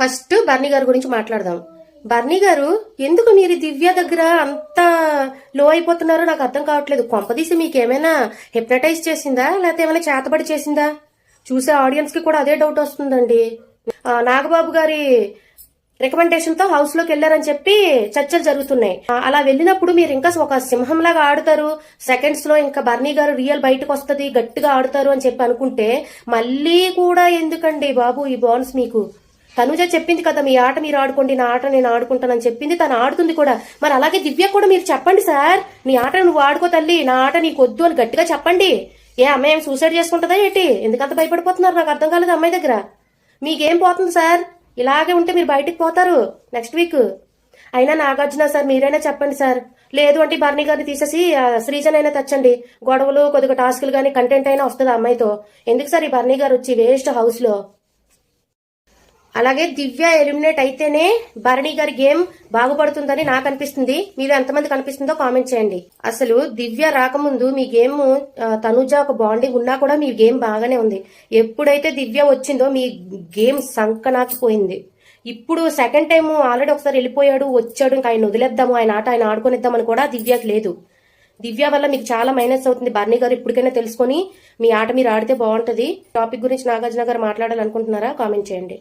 First బర్నీ గారి గురించి మాట్లాడదాం. బర్నీ గారు ఎందుకు మీరు దివ్య దగ్గర అంత లో అయిపోతున్నారో నాకు అర్థం కావట్లేదు. కొంపదీసి మీకు ఏమైనా హిప్నటైజ్ చేసిందా? లేకపోతే ఏమైనా చేతబడి చేసిందా? చూసే ఆడియన్స్కి కూడా అదే డౌట్ వస్తుందండి. నాగబాబు గారి రికమెండేషన్తో హౌస్లోకి వెళ్ళారని చెప్పి చర్చలు జరుగుతున్నాయి. అలా వెళ్ళినప్పుడు మీరు ఇంకా ఒక సింహంలాగా ఆడతారు. సెకండ్స్లో ఇంకా బర్నీ గారు రియల్ బయటకు వస్తుంది గట్టిగా ఆడుతారు అని చెప్పి అనుకుంటే మళ్ళీ కూడా ఎందుకండి బాబు ఈ బాన్స్ మీకు? తనుజ చెప్పింది కదా మీ ఆట మీరు ఆడుకోండి నా ఆట నేను ఆడుకుంటానని చెప్పింది. తను ఆడుతుంది కూడా. మరి అలాగే దివ్య కూడా మీరు చెప్పండి సార్. నీ ఆట నువ్వు ఆడుకో తల్లి నా ఆట నీకు వద్దు అని గట్టిగా చెప్పండి. ఏ అమ్మాయి ఏం సూసైడ్ చేసుకుంటుందా ఏంటి? ఎందుకంత భయపడిపోతున్నారు? నాకు అర్థం కాలేదు అమ్మాయి దగ్గర. మీకేం పోతుంది సార్? ఇలాగే ఉంటే మీరు బయటికి పోతారు నెక్స్ట్ వీక్. అయినా నాగార్జున సార్ మీరైనా చెప్పండి సార్. లేదు అంటే బర్నీ గారిని తీసేసి ఆ, శ్రీజనైనా తెచ్చండి. గొడవలు కొద్దిగా టాస్కులు కానీ కంటెంట్ అయినా వస్తుంది ఆ అమ్మాయితో. ఎందుకు సార్ ఈ బర్నీ గారు వచ్చి వేస్ట్ హౌస్లో అలాగే దివ్య ఎలిమినేట్ అయితేనే భరణి గారి గేమ్ బాగుపడుతుందని నాకు అనిపిస్తుంది. మీరు ఎంతమంది కనిపిస్తుందో కామెంట్ చేయండి. అసలు దివ్య రాకముందు మీ గేమ్ తనుజ ఒక బాండింగ్ ఉన్నా కూడా మీ గేమ్ బాగానే ఉంది. ఎప్పుడైతే దివ్య వచ్చిందో మీ గేమ్ సంకనాచిపోయింది ఇప్పుడు సెకండ్ టైం ఆల్రెడీ ఒకసారి వెళ్ళిపోయాడు వచ్చాడు ఇంకా ఆయన వదిలేద్దాము ఆయన ఆట ఆయన ఆడుకునిద్దామని కూడా దివ్యకి లేదు. దివ్య వల్ల మీకు చాలా మైనస్ అవుతుంది. బర్నీ గారు ఇప్పటికైనా తెలుసుకొని మీ ఆట మీరు ఆడితే బాగుంటుంది. టాపిక్ గురించి నాగార్జున గారు మాట్లాడాలనుకుంటున్నారా? కామెంట్ చేయండి.